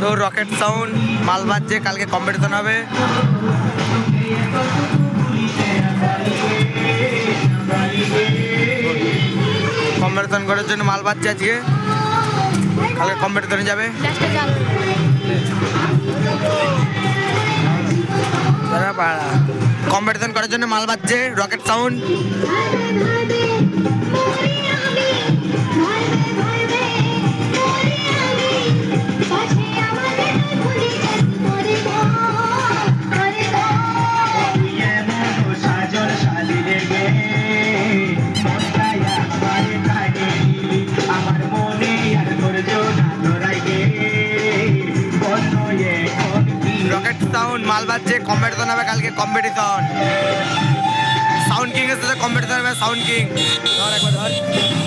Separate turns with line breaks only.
তো rocket sound মাল বাজছে, কালকে কম্পিটিশন হবে। কম্পিটিশন করার জন্য মাল বাজছে আজকে। কালকে কম্পিটিশনে যাবে। কম্পিটিশন করার জন্য মাল বাজছে রকেট সাউন্ড সাউন্ড মাল বাজছে কম্পিটিশন হবে কালকে কম্পিটিশন সাউন্ড কিং এর সাথে কম্পিটিশন হবে সাউন্ড কিং ধর একবার, ধর।